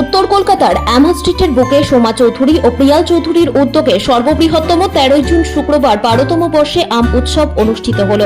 উত্তর কলকাতার অ্যামা স্ট্রিটের বুকে সোমা চৌধুরী ও প্রিয়াল চৌধুরীর উদ্যোগে সর্ববৃহত্তম তেরোই জুন শুক্রবার বারোতম বর্ষে আম উৎসব অনুষ্ঠিত হল।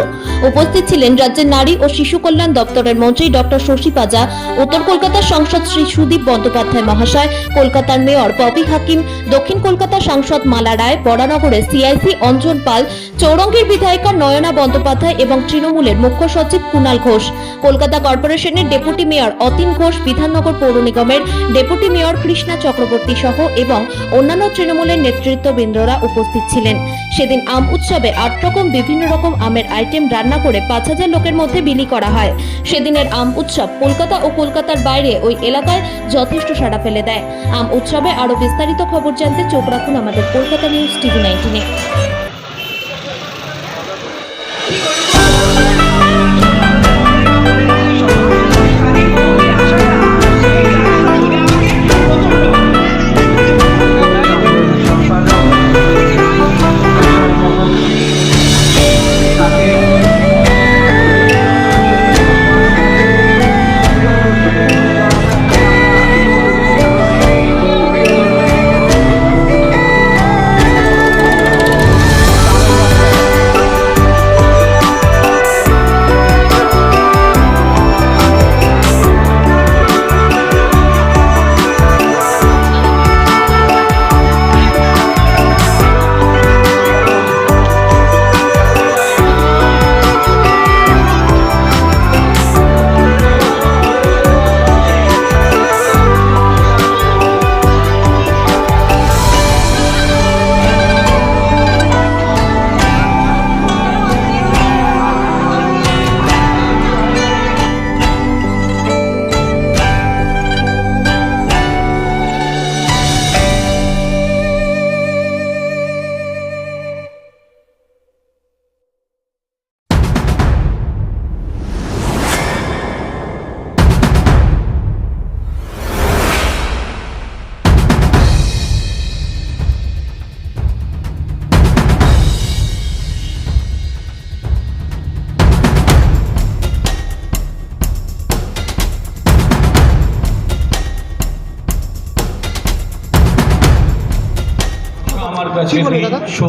উপস্থিত ছিলেন রাজ্যের নারী ও শিশু কল্যাণ দপ্তরের মন্ত্রী ডক্টর শশী পাজা, উত্তর কলকাতার সাংসদ শ্রী সুদীপ বন্দ্যোপাধ্যায় মহাশয়, কলকাতার মেয়র পপি হাকিম, দক্ষিণ কলকাতা সাংসদ মালা রায়, বরানগরের সিআইসি অঞ্জন পাল, চৌরঙ্গীর বিধায়িকা নয়না বন্দ্যোপাধ্যায় এবং তৃণমূলের মুখ্য সচিব কুণাল ঘোষ। কলকাতা কর্পোরেশনের ডেপুটি মেয়র অতীন ঘোষ, বিধাননগর পৌর নিগমের ডেপুটি মেয়র কৃষ্ণা চক্রবর্তী সহ এবং অন্যান্য তৃণমূলের নেতৃত্ববৃন্দরা উপস্থিত ছিলেন। সেদিন আম উৎসবে আট রকম বিভিন্ন রকম আমের আইটেম রান্না করে পাঁচ হাজার লোকের মধ্যে বিলি করা হয়। সেদিনের আম উৎসব কলকাতা ও কলকাতার বাইরে ওই এলাকায় যথেষ্ট সাড়া ফেলে দেয়। আম উৎসবে আরও বিস্তারিত খবর জানতে চোখ রাখুন আমাদের কলকাতা নিউজ টিভি নাইনটিনে।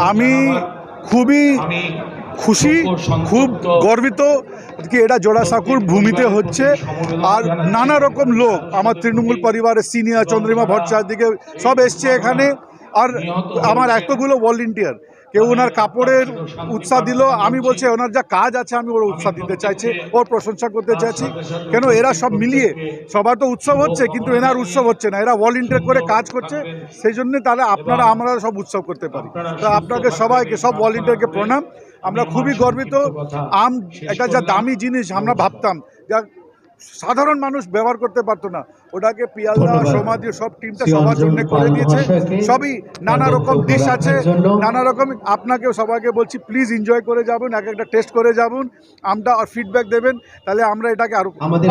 আমি খুবই খুশি খুব গর্বিত কি এটা জোড়াসাঁকুর ভূমিতে হচ্ছে। আর নানা রকম লোক আমার তৃণমূল পরিবারের সিনিয়র চন্দ্রিমা ভট্টাচার্যকে দিকে সব এসছে এখানে। আর আমার এতগুলো ভলেন্টিয়ার কেউ ওনার কাপড়ের উৎসাহ দিল, আমি বলছি, ওনার যা কাজ আছে, আমি ওর উৎসাহ দিতে চাইছি, ওর প্রশংসা করতে চাইছি। কেন এরা সব মিলিয়ে, সবার তো উৎসব হচ্ছে, কিন্তু এনার উৎসব হচ্ছে না। এরা ভলেন্টিয়ার করে কাজ করছে, সেই জন্য তাহলে আপনারা, আমরা সব উৎসব করতে পারি। তো আপনাকে সবাইকে, সব ভলেন্টিয়ারকে প্রণাম। আমরা খুবই গর্বিত। আম, একটা যা দামি জিনিস আমরা ভাবতাম, যা সাধারণ মানুষ ব্যবহার করতে পারতো না। ওটাকে পিয়ালদা সমাধি সব টিমটা সবার জন্য করে দিয়েছে। সবই নানা রকম ডিশ আছে। নানা রকম আপনাকেও সবাইকে বলছি প্লিজ এনজয় করে যাবেন এক একটা টেস্ট করে যাবেন। আমটা আর ফিডব্যাক দেবেন তাহলে আমরা এটাকে আরও আমাদের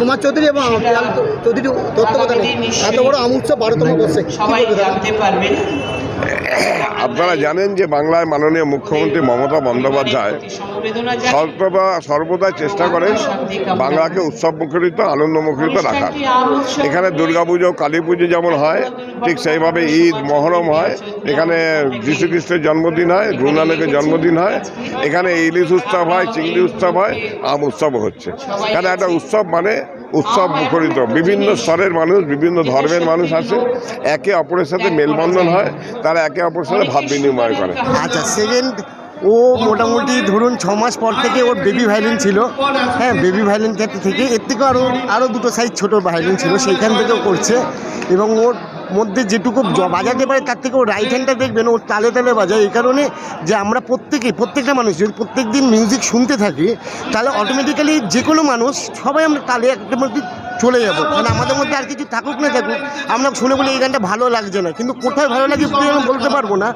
সমাজ চৌধুরী এবং পিয়াল চৌধুরী তত্ত্বাবধানে এত বড় আম উৎসব বারোতম সবাই জানতে পারবেন। আপনারা জানেন যে বাংলায় মাননীয় মুখ্যমন্ত্রী মমতা বন্দ্যোপাধ্যায় সর্বদা সর্বদা চেষ্টা করেন বাংলাকে উৎসব মুখরিত আনন্দ মুখরিত রাখার। এখানে দুর্গাপুজো কালী পুজো যেমন হয়, ঠিক সেইভাবে ঈদ, মহরম হয়। এখানে খ্রিস্টের জন্মদিন হয় গুরু নানকের জন্মদিন হয়। এখানে ইলিশ উৎসব হয়, চিংড়ি উৎসব হয়, আম উৎসবও হচ্ছে। এখানে একটা উৎসব মানে উৎসব মুখরিত বিভিন্ন স্তরের মানুষ, বিভিন্ন ধর্মের মানুষ আসে। একে অপরের সাথে মেলবন্ধন হয়। তারা একে অপরের সাথে ভাব বিনিময় করে। আচ্ছা সেকেন্ড ও মোটামুটি ধরুন ছ মাস পর থেকে ওর বেবি ভায়োলিন ছিল। হ্যাঁ বেবি ভায়োলিন থেকে। এর থেকেও আরও আরও দুটো সাইজ ছোটো ভায়োলিন ছিল সেইখান থেকেও করছে। এবং ওর মধ্যে যেটুকু বাজাতে পারে তার থেকে ও রাইট হ্যান্ডটা দেখবেন ও তালে তালে বাজায়। এই কারণে যে আমরা প্রত্যেকে প্রত্যেকটা মানুষ যদি প্রত্যেক দিন মিউজিক শুনতে থাকি তাহলে অটোমেটিক্যালি যে কোনো মানুষ সবাই আমরা তালে একটা মধ্যে চলে যাব। কারণ আমাদের মধ্যে আর কিছু থাকুক না থাকুক, আমরা শুনে বলি এই গানটা ভালো লাগছে না। কিন্তু কোথায় ভালো লাগে বলতে পারব না।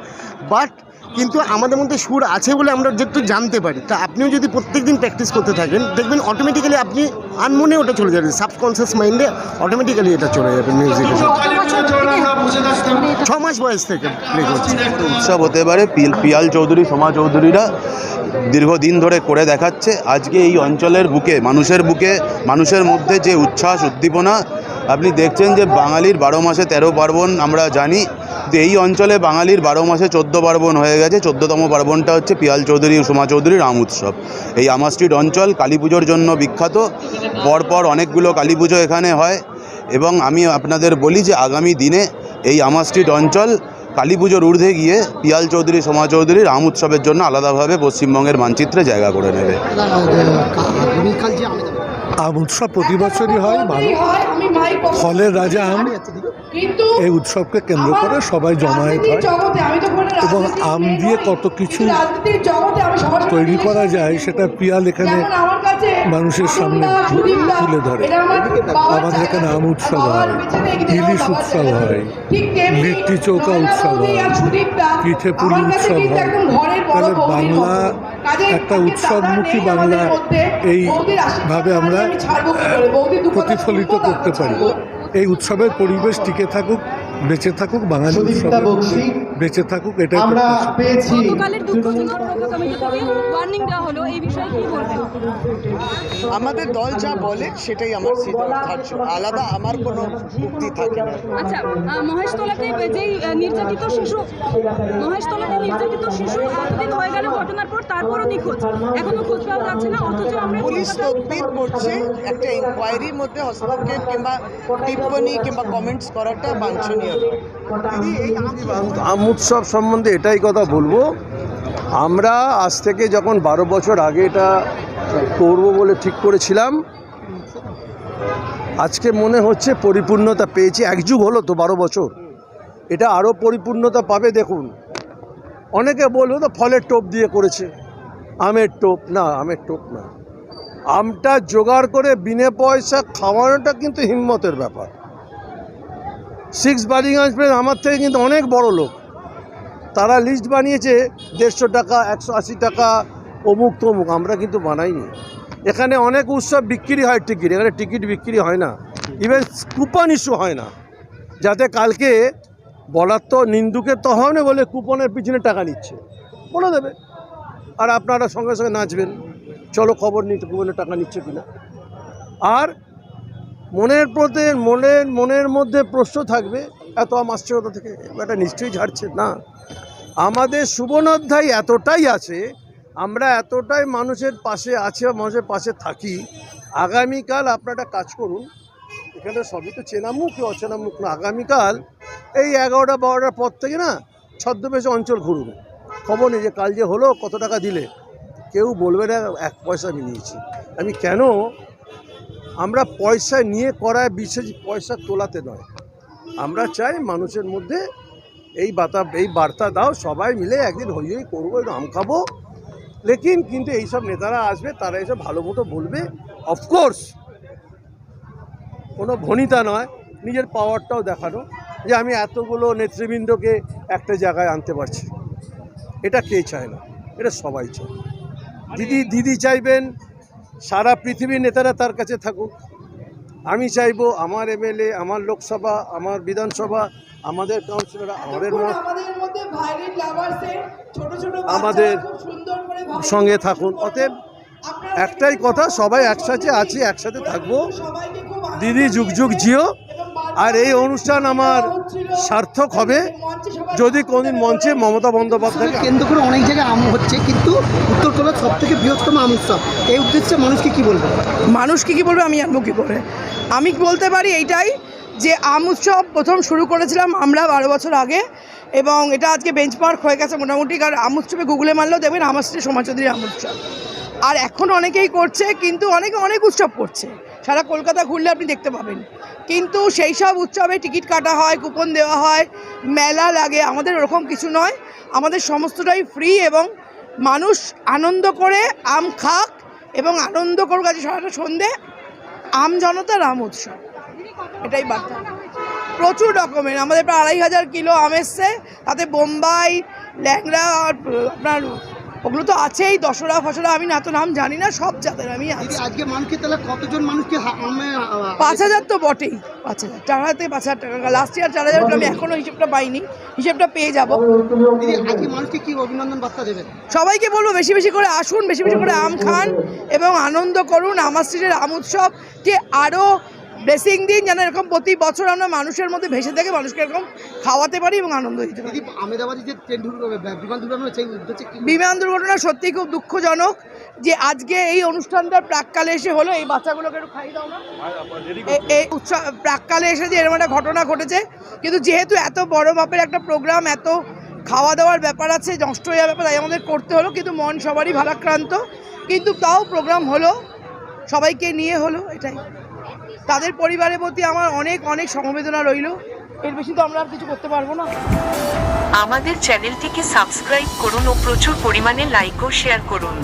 বাট কিন্তু আমাদের মধ্যে সুর আছে বলে আমরা যেহেতু জানতে পারি, তা আপনিও যদি প্রত্যেকদিন প্র্যাকটিস করতে থাকেন, দেখবেন অটোমেটিক্যালি আপনি আনমনে ওটা চলে যাবেন সাবকনসিয়াস মাইন্ডে অটোমেটিক্যালি এটা চলে যাবে মিউজিকের ছ মাস বয়স থেকে প্লে উৎসব হতে পারে পিয়াল চৌধুরী, সোমা চৌধুরীরা দীর্ঘদিন ধরে করে দেখাচ্ছে, আজকে এই অঞ্চলের বুকে, মানুষের বুকে, মানুষের মধ্যে যে উচ্ছ্বাস, উদ্দীপনা আপনি দেখছেন যে বাঙালির বারো মাসে তেরো পার্বণ, আমরা জানি যে এই অঞ্চলে বাঙালির বারো মাসে চোদ্দ পার্বণ হয়ে গেছে। চোদ্দোতম পার্বণটা হচ্ছে পিয়াল চৌধুরী সোমা চৌধুরীর আম উৎসব। এই আমা স্ট্রিট অঞ্চল, কালী পুজোর জন্য বিখ্যাত। পরপর অনেকগুলো কালী পুজো এখানে হয়। এবং আমি আপনাদের বলি যে আগামী দিনে এই আমা স্ট্রিট অঞ্চল কালী পুজোর ঊর্ধ্বে গিয়ে পিয়াল চৌধুরী সোমা চৌধুরীর আম উৎসবের জন্য আলাদাভাবে পশ্চিমবঙ্গের মানচিত্রে জায়গা করে নেবে। আম উৎসব প্রতি বছরই হয় ভালো। ফলের রাজা আম। এই উৎসবকে কেন্দ্র করে সবাই জমায়েত হয়। এবং আম দিয়ে কত কিছু তৈরি করা যায় সেটা পিয়াল এখানে মানুষের সামনে তুলে ধরে। আমাদের এখানে আম উৎসব হয়। ইলিশ উৎসব হয়। লিট্টি চৌকা উৎসব হয়। পিঠে পুলি উৎসব হয়। তাহলে বাংলা একটা উৎসবমুখী বাংলা এই ভাবে আমরা প্রতিফলিত করতে পারি। এই উৎসবের পরিবেশ টিকে থাকুক বেঁচে থাকুক বাঙালি উৎসব বেঁচে থাকুক এটা আমরা গতকালের দুঃখজনক পক্ষ কমিটি থেকে ওয়ার্নিং দেওয়া হলো এই বিষয়ে কি বলবেন? আমাদের দল যা বলে সেটাই আমার ধার্য। আলাদা আমার কোনো মুক্তি থাকে না। আচ্ছা মহেশতলাতে যেই নির্যাতিত শিশু মহেশতলাতে নির্যাতিত শিশু এতদিন হয়ে গেল ঘটনার পর তারপরও নিখোঁজ। এখনও খোঁজ পাওয়া যাচ্ছে না অথচ আমরা পুলিশ তদবির করছে একটা ইনকোয়ারির মধ্যে হস্তক্ষেপ কিংবা টিপ্পণী কিংবা কমেন্টস করাটা বাঞ্ছনীয় নয়। আম উৎসব সম্বন্ধে এটাই কথা বলব। আমরা আজ থেকে যখন বারো বছর আগে এটা করব বলে ঠিক করেছিলাম আজকে মনে হচ্ছে পরিপূর্ণতা পেয়েছি এক যুগ হলো তো বারো বছর। এটা আরও পরিপূর্ণতা পাবে দেখুন। অনেকে বলব তো ফলের টোপ দিয়ে করেছে আমের টোপ। না আমের টোপ না। আমটা জোগাড় করে বিনে পয়সা খাওয়ানোটা কিন্তু হিম্মতের ব্যাপার। সিক্স বালিগঞ্জ প্রেস আমার থেকে কিন্তু অনেক বড় লোক। তারা লিস্ট বানিয়েছে দেড়শো টাকা, একশো আশি টাকা, অমুক তমুক, আমরা কিন্তু বানাইনি। এখানে অনেক উৎসব বিক্রি হয় টিকিট, এখানে টিকিট বিক্রি হয় না। ইভেন কুপন ইস্যু হয় না। যাতে কালকে বলার তো নিন্দুকের তো হয় না বলে কুপনের পিছনে টাকা নিচ্ছে। বলে দেবে। আর আপনারা সঙ্গে সঙ্গে নাচবেন। চলো খবর নিতে কুপনের টাকা নিচ্ছে কিনা। আর মনের প্রতি, মনের মনের মধ্যে প্রশ্ন থাকবে, এত আম আসছে কোথা থেকে এটা নিশ্চয়ই ঝাড়ছে? না। আমাদের সুবর্ণ অধ্যায় এতটাই আছে, আমরা এতটাই মানুষের পাশে আছে মানুষের পাশে থাকি, আগামীকাল আপনারা কাজ করুন, এখানে সবই তো চেনা মুখ কি অচেনা মুখ না। আগামীকাল এই এগারোটা, বারোটার পর থেকে না ছদ্মবেশ অঞ্চল ঘুরুন। খবর নেই যে কাল যে হলো, কত টাকা দিলে? কেউ বলবে না, এক পয়সা আমি নিয়েছি। আমি কেন আমরা পয়সা নিয়ে করায় বিশেষ পয়সা তোলাতে নয়। আমরা চাই মানুষের মধ্যে এই বাতা, এই বার্তা দাও, সবাই মিলে একদিন হই হই করব আম খাব। লেকিন কিন্তু এইসব নেতারা আসবে, তারা এসব ভালো মতো বলবে। অফকোর্স কোনো ভনিতা নয়, নিজের পাওয়ারটাও দেখানো, যে আমি এতগুলো নেতৃবৃন্দকে একটা জায়গায় আনতে পারছি। এটা কে চায় না? এটা সবাই চায়। দিদি দিদি চাইবেন সারা পৃথিবীর নেতারা তার কাছে থাকুক। আমি চাইব আমার এমএলএ আমার লোকসভা আমার বিধানসভা আমাদের কাউন্সিলর আমাদের আমাদের সঙ্গে থাকুন। অতএব একটাই কথা সবাই একসাথে আছি একসাথে থাকব। দিদি যুগ যুগ জিও। আর এই অনুষ্ঠান আমার সার্থক হবে যদি কোনদিন মঞ্চে মমতা বন্দ্যোপাধ্যায়কে কেন্দ্র করে অনেক জায়গায় আম হচ্ছে কিন্তু উত্তর কলকাতার সব থেকে বৃহত্তম আম উৎসব। এই উদ্দেশ্যে মানুষকে কি বলব? মানুষকে কি বলবে? আমি জানব কী করে? আমি বলতে পারি এইটাই যে আম উৎসব প্রথম শুরু করেছিলাম আমরা বারো বছর আগে এবং এটা আজকে বেঞ্চমার্ক হয়ে গেছে মোটামুটি কারণ আম উৎসবে গুগলে মারলেও দেখবেন আমার স্ত্রী সমাজচৌধুরী আম উৎসব। আর এখন অনেকেই করছে কিন্তু অনেকে অনেক উৎসব করছে। সারা কলকাতা ঘুরলে আপনি দেখতে পাবেন। কিন্তু সেই সব উৎসবে টিকিট কাটা হয়, কুপন দেওয়া হয়, মেলা লাগে, আমাদের ওরকম কিছু নয়। আমাদের সমস্তটাই ফ্রি এবং মানুষ আনন্দ করে আম খাক এবং আনন্দ করুক আজ সারাটা সন্ধে আম জনতার আম উৎসব। এটাই বার্তা। প্রচুর রকমের আমাদের প্রায় আড়াই হাজার কিলো আম এসছে, তাতে বোম্বাই, ল্যাংড়া, আর, আপনার ওগুলো তো আছেই দশরা ফসরা আমি না তো নাম জানি না সব জাতের আমি আজকে মানুষকে তাহলে কতজন মানুষকে পাঁচ হাজার তো বটেই পাঁচ হাজার। চার হাজার পাঁচ হাজার টাকা লাস্ট ইয়ার চার হাজার আমি এখনও হিসেবটা পাইনি হিসেবটা পেয়ে যাব। আজকে মানুষকে কি অভিনন্দন বার্তা দেবেন? সবাইকে বলব বেশি বেশি করে আসুন বেশি বেশি করে আম খান এবং আনন্দ করুন আমার স্ত্রীর আম উৎসবকে আরও ব্লেসিং দিন যেন এরকম প্রতি বছর আমরা মানুষের মধ্যে ভেসে থেকে মানুষকে এরকম খাওয়াতে পারি এবং আনন্দ দিতে পারি। আমেদাবাদে যে ট্রেন বিমান দুর্ঘটনা বিমান সত্যিই খুব দুঃখজনক যে আজকে এই অনুষ্ঠানটা প্রাককালে এসে হলো এই বাচ্চাগুলোকে একটু খাইয়ে দাও না। এই উৎসব প্রাককালে এসে যে এরকম একটা ঘটনা ঘটেছে কিন্তু যেহেতু এত বড় মাপের একটা প্রোগ্রাম এত খাওয়া দাওয়ার ব্যাপার আছে নষ্ট হয়ে যাওয়ার ব্যাপার তাই আমাদের করতে হলো কিন্তু মন সবারই ভারাক্রান্ত। কিন্তু তাও প্রোগ্রাম হলো সবাইকে নিয়ে হলো এটাই। তাদের পরিবারের প্রতি আমার অনেক অনেক সমবেদনা রইল। এর বেশি তো আমরা আর কিছু করতে পারব না। আমাদের চ্যানেলটিকে সাবস্ক্রাইব করুন ও প্রচুর পরিমাণে লাইক ও শেয়ার করুন।